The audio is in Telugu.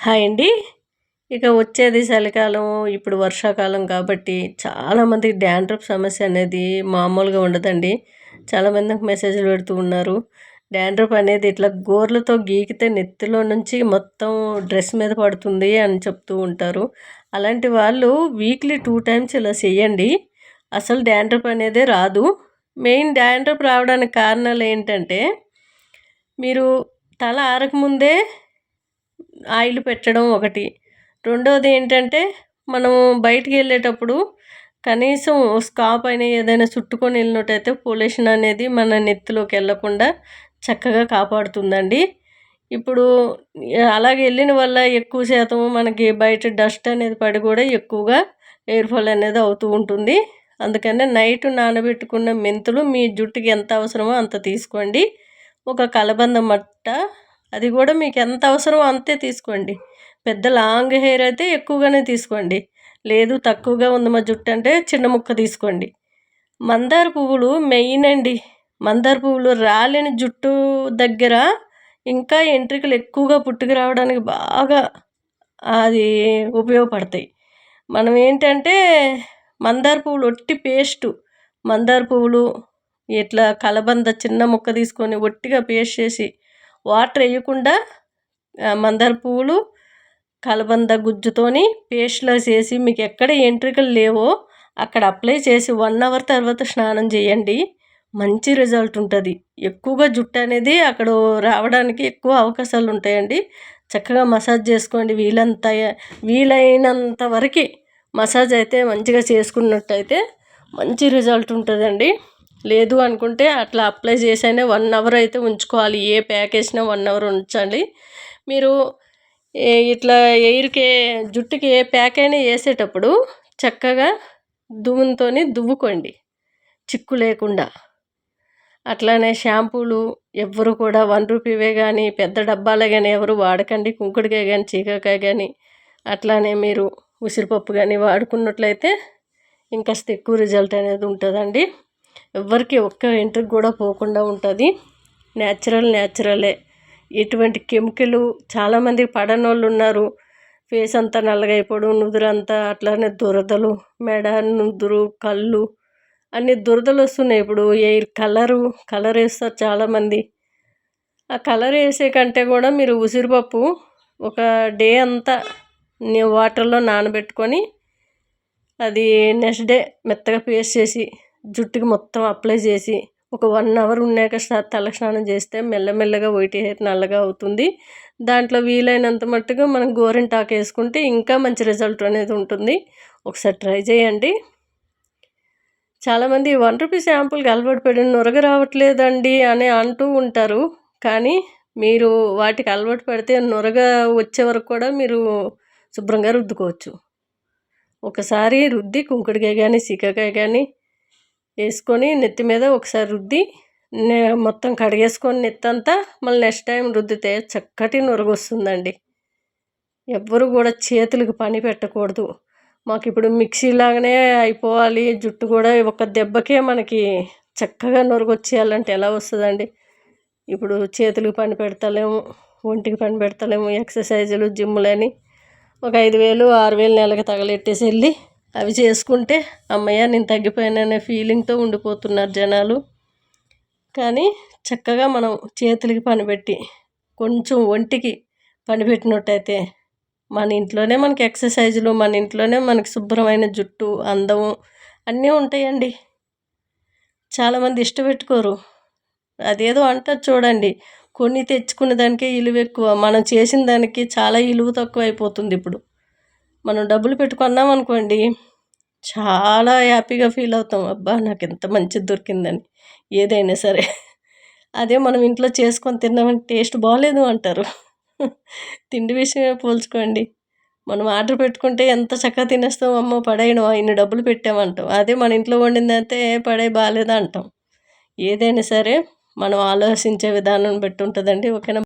హాయ్ అండి. ఇక వచ్చేది చలికాలం ఇప్పుడు వర్షాకాలం కాబట్టి చాలామంది డాండ్రఫ్ సమస్య అనేది మామూలుగా ఉండదండి. చాలామందికి మెసేజ్లు పెడుతూ ఉన్నారు. డాండ్రఫ్ అనేది ఇట్లా గోర్లతో గీకితే నెత్తిలో నుంచి మొత్తం డ్రెస్ మీద పడుతుంది అని చెప్తూ ఉంటారు. అలాంటి వాళ్ళు వీక్లీ టూ టైమ్స్ ఇలా చేయండి. అసలు డాండ్రఫ్ అనేది రాదు. మెయిన్ డాండ్రఫ్ రావడానికి కారణాలు ఏంటంటే మీరు తల ఆరకముందే ఆయిల్ పెట్టడం ఒకటి. రెండవది ఏంటంటే మనం బయటికి వెళ్ళేటప్పుడు కనీసం స్కాప్ అయినా ఏదైనా చుట్టుకొని వెళ్ళినట్టయితే పొల్యూషన్ అనేది మన నెత్తిలోకి వెళ్ళకుండా చక్కగా కాపాడుతుందండి. ఇప్పుడు అలాగే వెళ్ళిన వల్ల ఎక్కువ శాతం మనకి బయట డస్ట్ అనేది పడి కూడా ఎక్కువగా ఎయిర్ ఫాల్ అనేది అవుతూ ఉంటుంది. అందుకనే నైట్ నానబెట్టుకున్న మెంతులు మీ జుట్టుకి ఎంత అవసరమో అంత తీసుకోండి. ఒక కలబంద మట్ట అది కూడా మీకు ఎంత అవసరమో అంతే తీసుకోండి. పెద్ద లాంగ్ హెయిర్ అయితే ఎక్కువగానే తీసుకోండి. లేదు తక్కువగా ఉంది మా జుట్టు అంటే చిన్న ముక్క తీసుకోండి. మందార పువ్వులు మెయిన్ అండి. మందార పువ్వులు రాలేని జుట్టు దగ్గర ఇంకా ఎంట్రికలు ఎక్కువగా పుట్టుకు రావడానికి బాగా అది ఉపయోగపడతాయి. మనం ఏంటంటే మందార పువ్వులు ఒట్టి పేస్టు. మందార పువ్వులు ఇట్లా కలబంద చిన్న ముక్క తీసుకొని ఒట్టిగా పేస్ట్ చేసి వాటర్ వేయకుండా మందార పువ్వులు కలబంద గుజ్జుతోని పేస్ట్లో చేసి మీకు ఎక్కడ ఎంట్రికలు లేవో అక్కడ అప్లై చేసి వన్ అవర్ తర్వాత స్నానం చేయండి. మంచి రిజల్ట్ ఉంటుంది. ఎక్కువగా జుట్టు అనేది అక్కడ రావడానికి ఎక్కువ అవకాశాలు ఉంటాయండి. చక్కగా మసాజ్ చేసుకోండి. వీలంత వీలైనంత వరకు మసాజ్ అయితే మంచిగా చేసుకున్నట్టయితే మంచి రిజల్ట్ ఉంటుందండి. లేదు అనుకుంటే అట్లా అప్లై చేసైనా వన్ అవర్ అయితే ఉంచుకోవాలి. ఏ ప్యాక్ వేసినా వన్ అవర్ ఉంచండి. మీరు ఇట్లా ఎయిర్కి జుట్టుకి ఏ ప్యాక్ అయినా వేసేటప్పుడు చక్కగా దుమ్ముతో దువ్వుకోండి. చిక్కు లేకుండా. అట్లానే షాంపూలు ఎవ్వరు కూడా వన్ రూపీవే కానీ పెద్ద డబ్బాలే కానీ ఎవరు వాడకండి. కుంకుడికాయ కానీ చీకకాయ కానీ అట్లానే మీరు ఉసిరిపప్పు కానీ వాడుకున్నట్లయితే ఇంకా ఎక్కువ రిజల్ట్ అనేది ఉంటుందండి. ఎవరికి ఒక్క ఇంటికి కూడా పోకుండా ఉంటుంది. న్యాచురల్ న్యాచురలే. ఎటువంటి కెమికల్ చాలామంది పడని వాళ్ళు ఉన్నారు. ఫేస్ అంతా నల్లగా నుదురంతా అట్లానే దురదలు మెడ నుదురు కళ్ళు అన్ని దురదలు వస్తున్నాయి. ఇప్పుడు ఎయిర్ కలరు కలర్ వేస్తారు చాలామంది. ఆ కలర్ వేసే కంటే కూడా మీరు ఉసిరిపప్పు ఒక డే అంతా వాటర్లో నానబెట్టుకొని అది నెక్స్ట్ డే మెత్తగా పేస్ట్ చేసి జుట్టుకి మొత్తం అప్లై చేసి ఒక వన్ అవర్ ఉన్నాక తల స్నానం చేస్తే మెల్లమెల్లగా వైట్ హెయిర్ నల్లగా అవుతుంది. దాంట్లో వీలైనంత మట్టుగా మనం గోరింటాకు వేసుకుంటే ఇంకా మంచి రిజల్ట్ అనేది ఉంటుంది. ఒకసారి ట్రై చేయండి. చాలామంది వన్ రూపీ శాంపుల్కి అలవాటు పడిన నొరగ రావట్లేదండి అని అంటూ ఉంటారు. కానీ మీరు వాటికి అలవాటు పడితే నొరగ వచ్చే వరకు కూడా మీరు శుభ్రంగా రుద్దుకోవచ్చు. ఒకసారి రుద్ది కుంకుడికాయ కానీ సీకాకాయ కానీ వేసుకొని నెత్తి మీద ఒకసారి రుద్ది మొత్తం కడిగేసుకొని నెత్తంతా మళ్ళీ నెక్స్ట్ టైం రుద్దితే చక్కటి నొరగొస్తుందండి. ఎవ్వరు కూడా చేతులకు పని పెట్టకూడదు. మాకు ఇప్పుడు మిక్సీ లాగానే అయిపోవాలి జుట్టు కూడా ఒక దెబ్బకే మనకి చక్కగా నొరగొచ్చేయాలంటే ఎలా వస్తుందండి? ఇప్పుడు చేతులకు పని పెడతలేము ఒంటికి పని పెడతలేము ఎక్సర్సైజులు జిమ్లని ఒక ఐదు వేలు ఆరు వేలు నెలకి తగలెట్టేసి వెళ్ళి అవి చేసుకుంటే అమ్మయ్య నేను తగ్గిపోయాననే ఫీలింగ్తో ఉండిపోతున్నారు జనాలు. కానీ చక్కగా మనం చేతులకి పనిపెట్టి కొంచెం ఒంటికి పనిపెట్టినట్టయితే మన ఇంట్లోనే మనకి ఎక్సర్సైజులు మన ఇంట్లోనే మనకి శుభ్రమైన జుట్టు అందము అన్నీ ఉంటాయండి. చాలామంది ఇష్టపెట్టుకోరు. అదేదో అంటారు చూడండి కొన్ని తెచ్చుకునే దానికే ఇలువ ఎక్కువ మనం చేసిన దానికి చాలా ఇలువ తక్కువ అయిపోతుంది ఇప్పుడు. మనం డబ్బులు పెట్టుకున్నాం అనుకోండి చాలా హ్యాపీగా ఫీల్ అవుతాం. అబ్బా నాకు ఎంత మంచిది దొరికిందని. ఏదైనా సరే. అదే మనం ఇంట్లో చేసుకొని తిన్నామని టేస్ట్ బాగాలేదు అంటారు. తిండి విషయమే పోల్చుకోండి. మనం ఆర్డర్ పెట్టుకుంటే ఎంత చక్కగా తినేస్తాం. అమ్మో పడేయడం ఇన్ని డబ్బులు పెట్టామంటాం. అదే మన ఇంట్లో వండిందంటే పడే బాగాలేదా అంటాం ఏదైనా సరే మనం ఆలోచించే విధానం బట్టి ఉంటుందండి. ఓకేనా?